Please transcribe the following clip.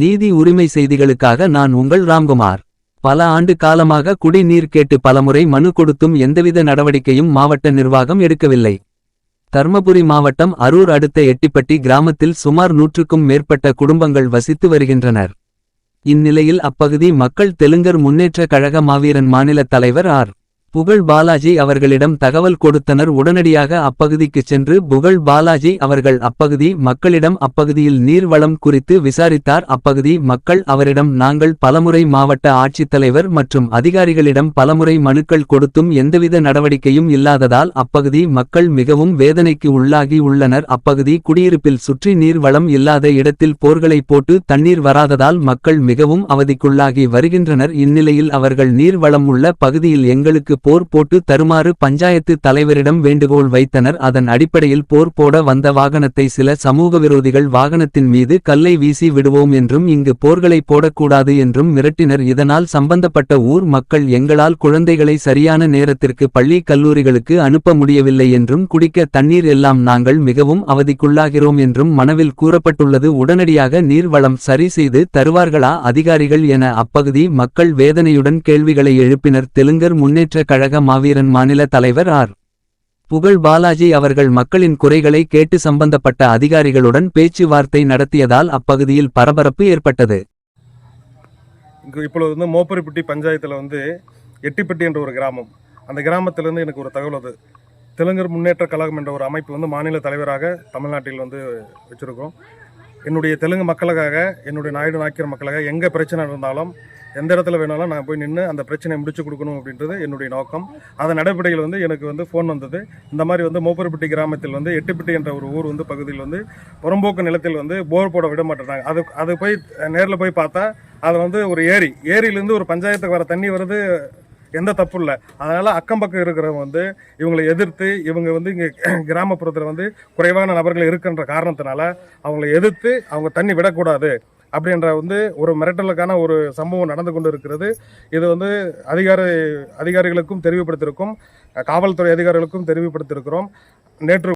நீதி உரிமை செய்திகளுக்காக நான் உங்கள் ராம்குமார். பல ஆண்டு காலமாக குடிநீர் கேட்டு பலமுறை மனு கொடுத்தும் எந்தவித நடவடிக்கையும் மாவட்ட நிர்வாகம் எடுக்கவில்லை. தர்மபுரி மாவட்டம் அரூர் அடுத்த எட்டிப்பட்டி கிராமத்தில் சுமார் நூற்றுக்கும் மேற்பட்ட குடும்பங்கள் வசித்து வருகின்றனர். இந்நிலையில் அப்பகுதி மக்கள் தெலுங்கர் முன்னேற்ற கழக மாவீரன் மாநில தலைவர் ஆர். புகழ் பாலாஜி அவர்களிடம் தகவல் கொடுத்தனர். உடனடியாக அப்பகுதிக்குச் சென்று புகழ் பாலாஜி அவர்கள் அப்பகுதி மக்களிடம் அப்பகுதியில் நீர்வளம் குறித்து விசாரித்தார். அப்பகுதி மக்கள் அவரிடம் நாங்கள் பலமுறை மாவட்ட ஆட்சித்தலைவர் மற்றும் அதிகாரிகளிடம் பலமுறை மனுக்கள் கொடுத்தும் எந்தவித நடவடிக்கையும் இல்லாததால் அப்பகுதி மக்கள் மிகவும் வேதனைக்கு உள்ளாகி உள்ளனர். அப்பகுதி குடியிருப்பில் சுற்றி நீர் வளம் இல்லாத இடத்தில் போர்களை போட்டு தண்ணீர் வராததால் மக்கள் மிகவும் அவதிக்குள்ளாகி வருகின்றனர். இந்நிலையில் அவர்கள் நீர்வளம் உள்ள பகுதியில் எங்களுக்கு போர் போட்டு தருமாறு பஞ்சாயத்து தலைவரிடம் வேண்டுகோள் வைத்தனர். அதன் அடிப்படையில் போர் போட வந்த வாகனத்தை சில சமூக விரோதிகள் வாகனத்தின் மீது கல்லை வீசி விடுவோம் என்றும் இங்கு போர்களை போடக்கூடாது என்றும் மிரட்டினர். இதனால் சம்பந்தப்பட்ட ஊர் மக்கள் எங்களால் குழந்தைகளை சரியான நேரத்திற்கு பள்ளி கல்லூரிகளுக்கு அனுப்ப முடியவில்லை என்றும் குடிக்க தண்ணீர் எல்லாம் நாங்கள் மிகவும் அவதிக்குள்ளாகிறோம் என்றும் மனவில் கூறப்பட்டுள்ளது. உடனடியாக நீர்வளம் சரி செய்து தருவார்களா அதிகாரிகள் என அப்பகுதி மக்கள் வேதனையுடன் கேள்விகளை எழுப்பினர். தெலுங்கர் முன்னேற்ற கழக மாவீரன் மாநில தலைவர் ஆர். புகழ் பாலாஜி அவர்கள் மக்களின் குறைகளை கேட்டு சம்பந்தப்பட்ட அதிகாரிகளுடன் பேச்சுவார்த்தை நடத்தியதால் அப்பகுதியில் பரபரப்பு ஏற்பட்டது. இங்கு இப்பொழுது வந்து மோப்பரிப்பட்டி பஞ்சாயத்தில் வந்து எட்டிப்பட்டி என்ற ஒரு கிராமம். அந்த கிராமத்திலேருந்து எனக்கு ஒரு தகவல் அது. தெலுங்கர் முன்னேற்ற கழகம் என்ற ஒரு அமைப்பு வந்து மாநில தலைவராக தமிழ்நாட்டில் வந்து வச்சுருக்கோம். என்னுடைய தெலுங்கு மக்களுக்காக என்னுடைய நாயுடு நாக்கியர் மக்களுக்காக எங்கே பிரச்சனை இருந்தாலும் எந்த இடத்துல வேணாலும் நான் போய் நின்று அந்த பிரச்சனையை முடிச்சு கொடுக்கணும் அப்படின்றது என்னுடைய நோக்கம். அதன் அடிப்படையில் வந்து எனக்கு வந்து ஃபோன் வந்தது. இந்த மாதிரி வந்து மோப்பரிப்பட்டி கிராமத்தில் வந்து எட்டுப்பட்டி என்ற ஒரு ஊர் வந்து பகுதியில் வந்து புறம்போக்கு நிலத்தில் வந்து போர் போட விட மாட்டேறாங்க அது அது போய் நேரில் போய் பார்த்தா அது வந்து ஒரு ஏரி. ஏரியிலேருந்து ஒரு பஞ்சாயத்துக்கு வர தண்ணி வருது எந்த தப்பு இல்லை. அதனால் அக்கம் பக்கம் இருக்கிறவங்க வந்து இவங்களை எதிர்த்து இவங்க வந்து இங்கே கிராமப்புறத்தில் வந்து குறைவான நபர்கள் இருக்கின்ற காரணத்தினால அவங்களை எதிர்த்து அவங்க தண்ணி விடக்கூடாது. அப்படின்ற வந்து ஒரு மிரட்டலுக்கான ஒரு சம்பவம் நடந்து கொண்டு இருக்கிறது இது வந்து அதிகார அதிகாரிகளுக்கும் தெரிவுபடுத்தியிருக்கும் காவல்துறை அதிகாரிகளுக்கும் தெரிவுபடுத்தியிருக்கிறோம். நேற்று